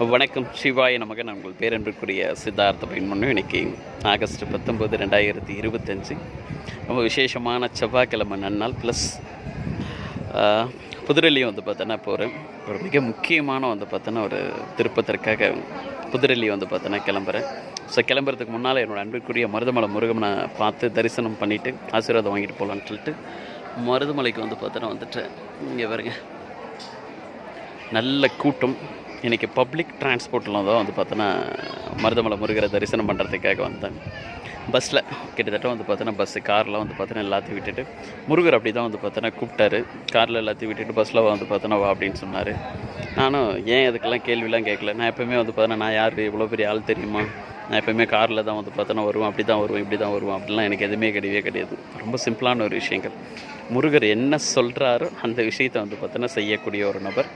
வணக்கம் சிவாய நமக்கு நான் உங்கள் பேரன்பிற்குரிய சித்தார்த்த பயன்மனும் இன்னைக்கு ஆகஸ்ட் பத்தொம்பது ரெண்டாயிரத்தி இருபத்தஞ்சு. ரொம்ப விசேஷமான செவ்வாய்க்கிழமை நன்னாள். ப்ளஸ் புதுரெல்லி வந்து பார்த்தோன்னா போகிறேன் ஒரு மிக முக்கியமான வந்து பார்த்தோன்னா ஒரு திருப்பத்திற்காக புதுடெல்லி வந்து பார்த்தோன்னா கிளம்புறேன். ஸோ கிளம்புறதுக்கு முன்னால் என்னோடய அன்பிற்குரிய மருதமலை முருகனை பார்த்து தரிசனம் பண்ணிவிட்டு ஆசீர்வாதம் வாங்கிட்டு போகலான்னு சொல்லிட்டு மருதமலைக்கு வந்து பார்த்தோன்னா வந்துட்டு இங்கே வருங்க நல்ல கூட்டம். இன்றைக்கி பப்ளிக் டிரான்ஸ்போர்ட்டில் தான் வந்து பார்த்தோன்னா மருதமலை முருகரை தரிசனம் பண்ணுறதுக்காக வந்தேன் பஸ்ஸில் கிட்டத்தட்ட வந்து பார்த்தோன்னா பஸ்ஸு காரில் வந்து பார்த்தோன்னா எல்லாத்தையும் விட்டுட்டு முருகர் அப்படி தான் வந்து பார்த்தோன்னா கூப்பிட்டாரு. காரில் எல்லாத்தையும் விட்டுட்டு பஸ்ஸில் வந்து பார்த்தோன்னா வா அப்படின்னு சொன்னார். நானும் ஏன் அதுக்கெல்லாம் கேள்விலாம் கேட்கல. நான் எப்போவுமே வந்து பார்த்தோன்னா நான் யார் இவ்வளோ பெரிய ஆள் தெரியுமா? நான் எப்போயுமே காரில் தான் வந்து பார்த்தோன்னா வருவேன். அப்படி தான் வருவேன் இப்படி தான் வருவேன். அப்படிலாம் எனக்கு எதுவுமே கிடையவே கிடையாது. ரொம்ப சிம்பிளான ஒரு விஷயங்கள். முருகர் என்ன சொல்கிறாரோ அந்த விஷயத்தை வந்து பார்த்தோன்னா செய்யக்கூடிய ஒரு நபர்.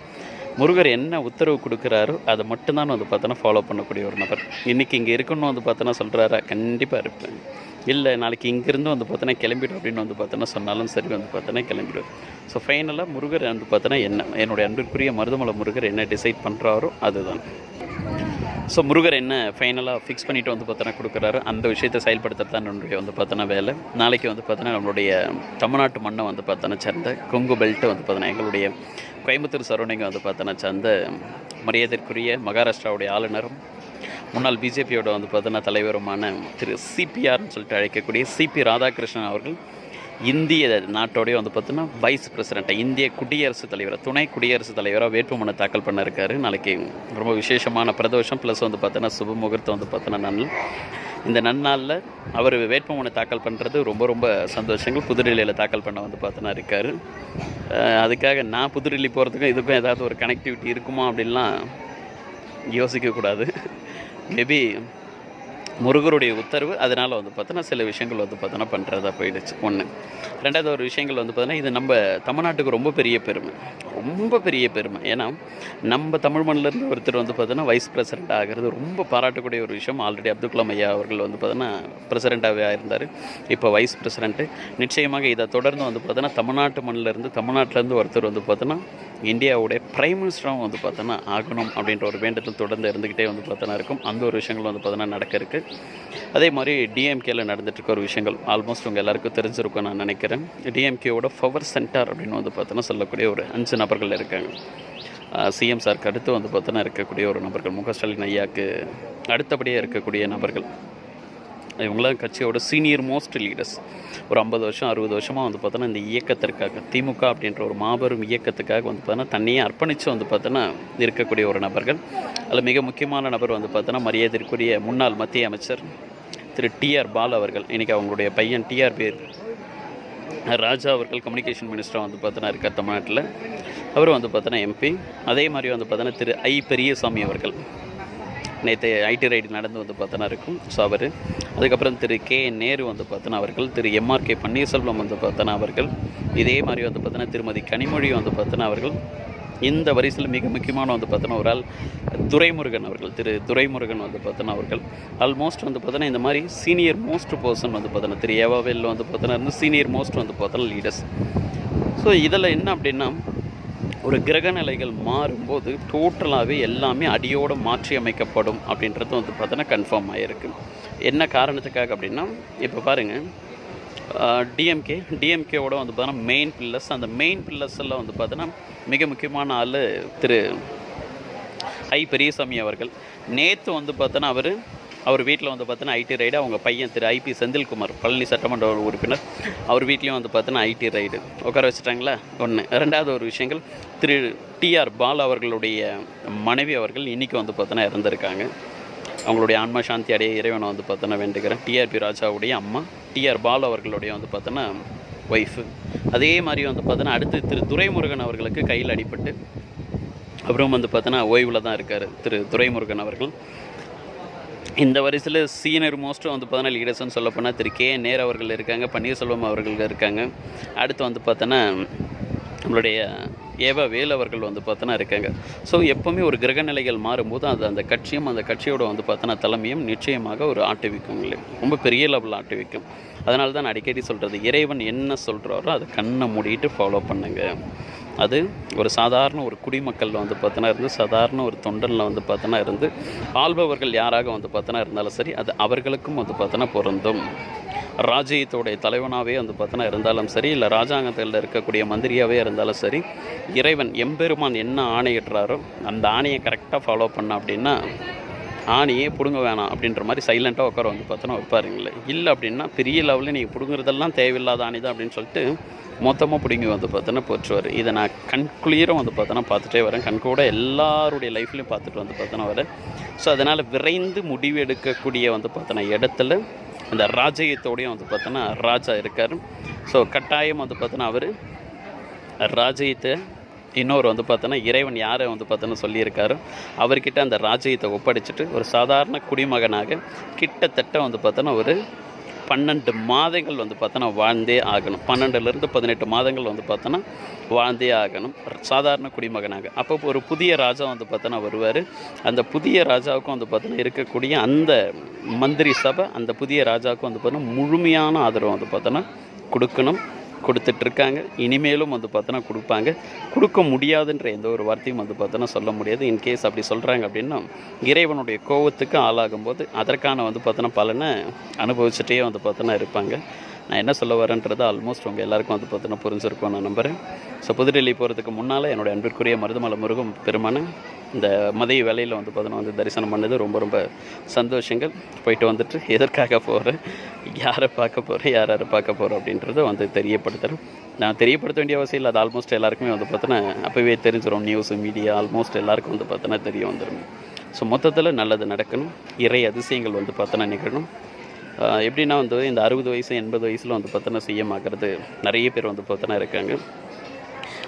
முருகர் என்ன உத்தரவு கொடுக்குறாரோ அதை மட்டும்தான் வந்து பார்த்தோன்னா ஃபாலோ பண்ணக்கூடிய ஒரு நபர். இன்றைக்கி இங்கே இருக்கணும்னு வந்து பார்த்தோன்னா சொல்கிறாரா கண்டிப்பாக இருப்பேன். இல்லை நாளைக்கு இங்கேருந்து வந்து பார்த்தோன்னா கிளம்பிடும் அப்படின்னு வந்து பார்த்தோன்னா சொன்னாலும் சரி வந்து பார்த்தோன்னா கிளம்பிடுவேன் ஸோ ஃபைனலாக முருகர் வந்து பார்த்தோன்னா என்ன என்னுடைய அன்பிற்குரிய மருதமலை முருகர் என்ன டிசைட் பண்ணுறாரோ அதுதான். ஸோ முருகர் என்ன ஃபைனலாக ஃபிக்ஸ் பண்ணிவிட்டு வந்து பார்த்தோன்னா கொடுக்குறாரு. அந்த விஷயத்தை செயல்படுத்துறது தான் என்னுடைய வந்து பார்த்தோன்னா வேலை. நாளைக்கு வந்து பார்த்தோன்னா நம்மளுடைய தமிழ்நாட்டு மண்ணை வந்து பார்த்தோன்னா சேர்ந்த கொங்கு பெல்ட்டு வந்து பார்த்தோன்னா எங்களுடைய கோயம்புத்தூர் சரௌண்டிங்கை வந்து பார்த்தோன்னா சேர்ந்த மரியாதைக்குரிய மகாராஷ்டிராவுடைய ஆளுநரும் முன்னாள் பிஜேபியோட வந்து பார்த்தோன்னா தலைவருமான திரு சிபிஆர்னு சொல்லிட்டு அழைக்கக்கூடிய சிபி ராதாகிருஷ்ணன் அவர்கள் இந்திய நாட்டோடைய வந்து பார்த்தோன்னா வைஸ் பிரசிடெண்ட்டாக இந்திய குடியரசுத் தலைவர் துணை குடியரசுத் தலைவராக வேட்புமனு தாக்கல் பண்ண இருக்காரு நாளைக்கு ரொம்ப விசேஷமான பிரதோஷம் ப்ளஸ் வந்து பார்த்தோன்னா சுப முகூர்த்தம் வந்து பார்த்தோன்னா நன் இந்த நன்னாளில் அவர் வேட்புமனு தாக்கல் பண்ணுறது ரொம்ப ரொம்ப சந்தோஷங்கள். புதுடெல்லியில் தாக்கல் பண்ண வந்து பார்த்தோன்னா இருக்கார். அதுக்காக நான் புதுடெல்லி போகிறதுக்கும் இதுக்கும் ஏதாவது ஒரு கனெக்டிவிட்டி இருக்குமா அப்படின்லாம் யோசிக்கக்கூடாது. மேபி முருகருடைய உத்தரவு அதனால் வந்து பார்த்தோன்னா சில விஷயங்கள் வந்து பார்த்தோன்னா பண்ணுறதா போயிடுச்சு. ஒன்று ரெண்டாவது ஒரு விஷயங்கள் வந்து பார்த்தோன்னா இது நம்ம தமிழ்நாட்டுக்கு ரொம்ப பெரிய பெருமை. ரொம்ப பெரிய பெருமை. ஏன்னா நம்ம தமிழ் மண்ணிலேருந்து ஒருத்தர் வந்து பார்த்தோன்னா வைஸ் பிரசிடெண்ட் ஆகிறது ரொம்ப பாராட்டக்கூடிய ஒரு விஷயம். ஆல்ரெடி அப்துல் கலாம் ஐயா அவர்கள் வந்து பார்த்தோன்னா பிரசிடெண்ட்டாகவே இருந்தார் இப்போ வைஸ் பிரசிடெண்ட்டு நிச்சயமாக இதை தொடர்ந்து வந்து பார்த்தோன்னா தமிழ்நாட்டு மண்ணிலேருந்து தமிழ்நாட்டிலேருந்து ஒருத்தர் வந்து பார்த்தோன்னா இந்தியாவுடைய பிரைம் மினிஸ்டரும் வந்து பார்த்தோன்னா ஆகணும் அப்படின்ற ஒரு வேண்டத்தில் தொடர்ந்து இருந்துக்கிட்டே வந்து பார்த்தோன்னா இருக்கும். அந்த ஒரு விஷயங்கள் வந்து பார்த்தோன்னா நடக்க இருக்குது அதே மாதிரி டிஎம்கேல நடந்துட்டுருக்க ஒரு விஷயங்கள் ஆல்மோஸ்ட் உங்கள் எல்லாருக்கும் தெரிஞ்சிருக்கும் நான் நினைக்கிறேன். டிஎம்கேவோட பவர் சென்டர் அப்படின்னு வந்து பார்த்தோன்னா சொல்லக்கூடிய ஒரு அஞ்சு நபர்கள் இருக்காங்க. சிஎம் சாருக்கு அடுத்து வந்து பார்த்தோன்னா இருக்கக்கூடிய ஒரு நபர்கள் முக ஸ்டாலின் ஐயாவுக்கு அடுத்தபடியாக இருக்கக்கூடிய நபர்கள். இவங்களாம் கட்சியோட சீனியர் மோஸ்ட் லீடர்ஸ் ஒரு ஐம்பது வருஷம் அறுபது வருஷமாக வந்து பார்த்தோன்னா இந்த இயக்கத்திற்காக திமுக அப்படின்ற ஒரு மாபெரும் இயக்கத்துக்காக வந்து பார்த்தோன்னா தன்னையே அர்ப்பணித்து வந்து பார்த்தோன்னா இருக்கக்கூடிய ஒரு நபர்கள். அதில் மிக முக்கியமான நபர் வந்து பார்த்தோன்னா மரியாதைக்குரிய முன்னாள் மத்திய அமைச்சர் திரு டிஆர் பால் அவர்கள். இன்றைக்கி அவங்களுடைய பையன் டிஆர் பேர். ராஜா அவர்கள் கம்யூனிகேஷன் மினிஸ்டராக வந்து பார்த்தோன்னா இருக்கார் தமிழ்நாட்டில். அவர் வந்து பார்த்தோன்னா எம்பி அதே மாதிரி வந்து பார்த்தோன்னா திரு ஐ பெரியசாமி அவர்கள். நேற்று ஐடி ரைடு நடந்து வந்து பார்த்தோன்னா இருக்கும். ஸோ அவர் அதுக்கப்புறம் திரு கே நேரு வந்து பார்த்தோன்னா அவர்கள் திரு எம்ஆர்கே பன்னீர்செல்வம் வந்து பார்த்தோன்னா அவர்கள் இதே மாதிரி வந்து பார்த்தோன்னா திருமதி கனிமொழி வந்து பார்த்தோன்னா அவர்கள் இந்த வரிசையில் மிக முக்கியமான வந்து பார்த்தோன்னா ஒரு ஆள் துரைமுருகன் அவர்கள் திரு துரைமுருகன் வந்து பார்த்தோன்னா அவர்கள் ஆல்மோஸ்ட் வந்து பார்த்தோன்னா இந்த மாதிரி சீனியர் மோஸ்ட் பர்சன் வந்து பார்த்தோன்னா திரு ஏவாவேல் வந்து பார்த்தோன்னா இருந்து சீனியர் மோஸ்ட் வந்து பார்த்தோன்னா லீடர்ஸ் ஸோ இதில் என்ன அப்படின்னா ஒரு கிரக நிலைகள் மாறும்போது டோட்டலாகவே எல்லாமே அடியோடு மாற்றி அமைக்கப்படும் அப்படின்றது வந்து பார்த்தோன்னா கன்ஃபார்ம் ஆகிருக்கு என்ன காரணத்துக்காக அப்படின்னா இப்போ பாருங்கள் டிஎம்கே டிஎம்கேவோட வந்து பார்த்தோன்னா மெயின் பில்லர்ஸ் அந்த மெயின் பில்லர்ஸ் எல்லாம் வந்து பார்த்தோன்னா மிக முக்கியமான ஆள் திரு ஐ பெரியசாமி அவர்கள். நேற்று வந்து பார்த்தோன்னா அவர் அவர் வீட்டில் வந்து பார்த்தீங்கன்னா ஐடி ரைடு அவங்க பையன் திரு ஐபி செந்தில்குமார் பழனி சட்டமன்ற உறுப்பினர். அவர் வீட்லேயும் வந்து பார்த்தீங்கன்னா ஐடி ரைடு உட்கார வச்சுட்டாங்களா. ஒன்று ரெண்டாவது ஒரு விஷயங்கள் திரு டிஆர் பால் அவர்களுடைய மனைவி அவர்கள் இன்றைக்கி வந்து பார்த்தோன்னா இறந்துருக்காங்க. அவங்களுடைய ஆன்மா சாந்தி அடைய இறைவனை வந்து பார்த்தோன்னா வேண்டுகிறேன். டிஆர்பி ராஜாவுடைய அம்மா டிஆர் பால் அவர்களுடைய வந்து பார்த்தோன்னா ஒய்ஃபு அதே மாதிரி வந்து பார்த்தோன்னா அடுத்து திரு துரைமுருகன் அவர்களுக்கு கையில் அடிபட்டு அப்புறம் வந்து பார்த்தோன்னா ஓய்வில் தான் இருக்கார். திரு துரைமுருகன் அவர்கள். இந்த வரிசையில் சீனியர் மோஸ்ட்டும் வந்து பார்த்தோன்னா லீடர்ஸ்னு சொல்ல போனால் திரு கே நேர் அவர்கள் இருக்காங்க பன்னீர்செல்வம் அவர்கள் இருக்காங்க. அடுத்து வந்து பார்த்தோன்னா நம்மளுடைய ஏவா வேல் அவர்கள் வந்து பார்த்தோன்னா இருக்காங்க. ஸோ எப்போவுமே ஒரு கிரக நிலைகள் மாறும்போது அது அந்த கட்சியும் அந்த கட்சியோட வந்து பார்த்தோன்னா தலைமையும் நிச்சயமாக ஒரு ஆட்டுவிக்கும் இல்லை ரொம்ப பெரிய லெவலில் ஆட்டுவிக்கும். அதனால தான் நான் அடிக்கடி சொல்கிறது இறைவன் என்ன சொல்கிறாரோ அதை கண்ணை மூடிட்டு ஃபாலோ பண்ணுங்க. அது ஒரு சாதாரண ஒரு குடிமக்களில் வந்து பார்த்தோன்னா இருந்து சாதாரண ஒரு தொண்டனில் வந்து பார்த்தோன்னா இருந்து ஆள்பவர்கள் யாராக வந்து பார்த்தோன்னா இருந்தாலும் சரி அது அவர்களுக்கும் வந்து பார்த்தோன்னா பொருந்தும். ராஜ்யத்தோடைய தலைவனாகவே வந்து பார்த்தோன்னா இருந்தாலும் சரி இல்லை ராஜாங்கத்தில் இருக்கக்கூடிய மந்திரியாகவே இருந்தாலும் சரி இறைவன் எம்பெருமான் என்ன ஆணையிடுறாரோ அந்த ஆணையை கரெக்டாக ஃபாலோ பண்ண அப்படின்னா ஆணியே பிடுங்க வேணாம் அப்படின்ற மாதிரி சைலண்ட்டாக உட்கார வந்து பார்த்தோன்னா வைப்பாருங்களே இல்லை அப்படின்னா பெரிய லெவலில் நீங்கள் பிடுங்குறதெல்லாம் தேவையில்லாத ஆணி தான் அப்படின்னு சொல்லிட்டு மொத்தமாக பிடுங்கி வந்து பார்த்தோன்னா போச்சுவார் இதை நான் கண்குளிரும் வந்து பார்த்தோன்னா பார்த்துட்டே வரேன். கண்கூட எல்லாருடைய லைஃப்லையும் பார்த்துட்டு வந்து பார்த்தோன்னா வரேன். ஸோ அதனால் விரைந்து முடிவு எடுக்கக்கூடிய வந்து பார்த்தோன்னா இடத்துல அந்த ராஜயத்தோடையும் வந்து பார்த்தோன்னா ராஜா இருக்கார். ஸோ கட்டாயம் வந்து பார்த்தோன்னா அவர் ராஜயத்தை இன்னொரு வந்து பார்த்தோன்னா இறைவன் யாரை வந்து பார்த்தோன்னா சொல்லியிருக்காரு? அவர்கிட்ட அந்த ராஜ்யத்தை ஒப்படைச்சிட்டு ஒரு சாதாரண குடிமகனாக கிட்டத்தட்ட வந்து பார்த்தோன்னா ஒரு பன்னெண்டு மாதங்கள் வந்து பார்த்தோன்னா வாழ்ந்தே ஆகணும். பன்னெண்டுலேருந்து பதினெட்டு மாதங்கள் வந்து பார்த்தோன்னா வாழ்ந்தே ஆகணும். சாதாரண குடிமகனாக. அப்போ ஒரு புதிய ராஜா வந்து பார்த்தோன்னா வருவார். அந்த புதிய ராஜாவுக்கும் வந்து பார்த்தோன்னா இருக்கக்கூடிய அந்த மந்திரி சபை அந்த புதிய ராஜாவுக்கும் வந்து பார்த்தோன்னா முழுமையான ஆதரவு வந்து பார்த்தோன்னா கொடுக்கணும். கொடுத்துட்ருக்காங்க. இனிமேலும் வந்து பார்த்தோன்னா கொடுப்பாங்க. கொடுக்க முடியாதுன்ற எந்த ஒரு வார்த்தையும் வந்து பார்த்தோன்னா சொல்ல முடியாது. இன்கேஸ் அப்படி சொல்கிறாங்க அப்படின்னா இறைவனுடைய கோவத்துக்கு ஆளாகும்போது அதற்கான வந்து பார்த்தோன்னா பலனை அனுபவிச்சுட்டே வந்து பார்த்தோன்னா இருப்பாங்க. நான் என்ன சொல்ல வரேன்றது ஆல்மோஸ்ட் உங்கள் எல்லாருக்கும் வந்து பார்த்தோன்னா புரிஞ்சிருக்கும் நான் நம்புகிறேன் ஸோ புதுடெல்லி போகிறதுக்கு முன்னால் என்னுடைய அன்பிற்குரிய மருதமலை முருகம் பெருமான இந்த மதிய வேலையில் வந்து பார்த்தோன்னா வந்து தரிசனம் பண்ணது ரொம்ப ரொம்ப சந்தோஷங்கள். போயிட்டு வந்துட்டு எதற்காக போகிறேன் யாரை பார்க்க போகிறேன் யார் யாரை பார்க்க போகிறோம் அப்படின்றத வந்து தெரியப்படுத்துகிறேன் நான் தெரியப்படுத்த வேண்டிய அவசியம் இல்லை. அது ஆல்மோஸ்ட் எல்லாருக்குமே வந்து பார்த்தோன்னா அப்போவே தெரிஞ்சிடும் நியூஸு மீடியா ஆல்மோஸ்ட் எல்லாருக்கும் வந்து பார்த்தோன்னா தெரிய வந்துடும் ஸோ மொத்தத்தில் நல்லது நடக்கணும். இறை அதிசயங்கள் வந்து பார்த்தோன்னா நிகழணும் எப்படின்னா வந்து இந்த அறுபது வயசு எண்பது வயசில் வந்து பார்த்தோன்னா சிஎம் ஆகிறது நிறைய பேர் வந்து பார்த்தோன்னா இருக்காங்க.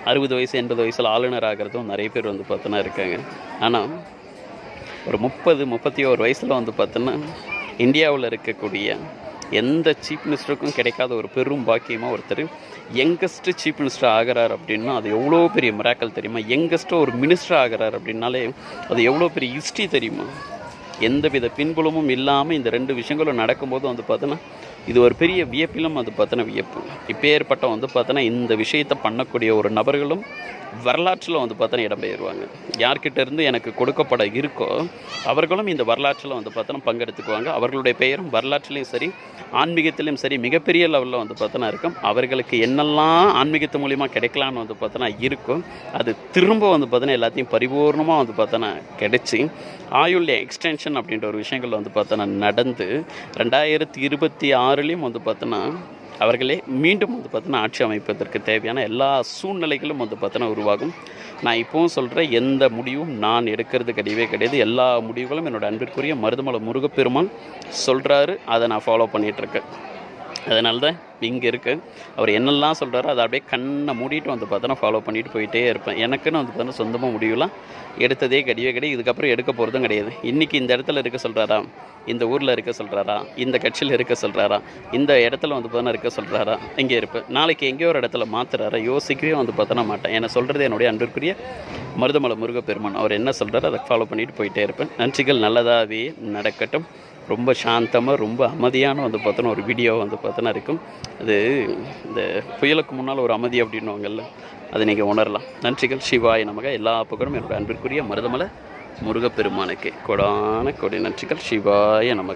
அறுபது வயசு எண்பது வயசில் ஆளுநர் ஆகிறதும் நிறைய பேர் வந்து பார்த்தோன்னா இருக்காங்க. ஆனால் ஒரு முப்பது முப்பத்தி ஒரு வயசில் வந்து பார்த்தோன்னா இந்தியாவில் இருக்கக்கூடிய எந்த சீஃப் மினிஸ்டருக்கும் கிடைக்காத ஒரு பெரும் பாக்கியமாக ஒருத்தர் யங்கஸ்ட்டு சீஃப் மினிஸ்டர் ஆகிறார் அப்படின்னா அது எவ்வளோ பெரிய மிராக்கல் தெரியுமா? யங்கஸ்ட்டு ஒரு மினிஸ்டர் ஆகிறார் அப்படின்னாலே அது எவ்வளோ பெரிய ஹிஸ்ட்ரி தெரியுமா? எந்தவித பின்புலமும் இல்லாமல் இந்த ரெண்டு விஷயங்களும் நடக்கும்போது வந்து பார்த்தோன்னா இது ஒரு பெரிய வியப்பிலும் அது பார்த்தோன்னா வியப்பு. இப்பேற்பட்ட வந்து பார்த்தோன்னா இந்த விஷயத்தை பண்ணக்கூடிய ஒரு நபர்களும் வரலாற்றில் வந்து பார்த்தோன்னா இடம்பெயர்வாங்க. யார்கிட்டேருந்து எனக்கு கொடுக்கப்பட இருக்கோ அவர்களும் இந்த வரலாற்றில் வந்து பார்த்தோன்னா பங்கெடுத்துக்குவாங்க. அவர்களுடைய பெயரும் வரலாற்றிலையும் சரி ஆன்மீகத்திலையும் சரி மிகப்பெரிய லெவலில் வந்து பார்த்தோன்னா இருக்கும். அவர்களுக்கு என்னெல்லாம் ஆன்மீகத்து மூலிமா கிடைக்கலான்னு வந்து பார்த்தோன்னா இருக்கும் அது திரும்ப வந்து பார்த்தோன்னா எல்லாத்தையும் பரிபூர்ணமாக வந்து பார்த்தோன்னா கிடைச்சி ஆயுள்ய எக்ஸ்டென்ஷன் அப்படின்ற ஒரு விஷயங்கள் வந்து பார்த்தோன்னா நடந்து ரெண்டாயிரத்தி இருபத்தி ஆறுலேயும் வந்து பார்த்தோன்னா அவர்களே மீண்டும் வந்து பார்த்தோன்னா ஆட்சி அமைப்பதற்கு தேவையான எல்லா சூழ்நிலைகளும் வந்து பார்த்தோன்னா உருவாகும். நான் இப்போவும் சொல்கிறேன் எந்த முடிவும் நான் எடுக்கிறது கிடையவே கிடையாது. எல்லா முடிவுகளும் என்னோடய அன்பிற்குரிய மருதமலை முருகப்பெருமான் சொல்கிறாரு அதை நான் ஃபாலோ பண்ணிகிட்ருக்கேன் அதனால தான் இங்கே இருக்கு. அவர் என்னெல்லாம் சொல்கிறாரோ அதை அப்படியே கண்ணை மூடிட்டு வந்து பார்த்தோன்னா ஃபாலோ பண்ணிட்டு போயிட்டே இருப்பேன். எனக்குன்னு வந்து பார்த்தோன்னா சொந்தமாக முடிவுலாம் எடுத்ததே கிடையவே கிடையாது இதுக்கப்புறம் எடுக்க போகிறதும் கிடையாது. இன்றைக்கி இந்த இடத்துல இருக்க சொல்கிறாரா இந்த ஊரில் இருக்க சொல்கிறாரா இந்த கட்சியில் இருக்க சொல்கிறாரா இந்த இடத்துல வந்து பார்த்தோன்னா இருக்க சொல்கிறாரா இங்கே இருப்பேன். நாளைக்கு எங்கேயோ ஒரு இடத்துல மாற்றுறாரா யோசிக்கவே வந்து பார்த்தோன்னா மாட்டேன். என்னை சொல்கிறது என்னுடைய அன்பிற்குரிய மருதமலை முருகப்பெருமான். அவர் என்ன சொல்கிறாரோ அதை ஃபாலோ பண்ணிட்டு போயிட்டே இருப்பேன். நன்றிகள். நல்லதாகவே நடக்கட்டும். ரொம்ப சாந்தமாக ரொம்ப அமைதியான வந்து பார்த்தோன்னா ஒரு வீடியோ வந்து பார்த்தோன்னா இருக்கும். அது இந்த புயலுக்கு முன்னால் ஒரு அமைதி அப்படின்வாங்கல்ல அதை நீங்கள் உணரலாம். நன்றிகள். சிவாய் நமக. எல்லா புகழும் என்னோட அன்பிற்குரிய மருதமலை முருகப்பெருமானுக்கு. கொடான கொடி நன்றிகள். சிவாய நமக.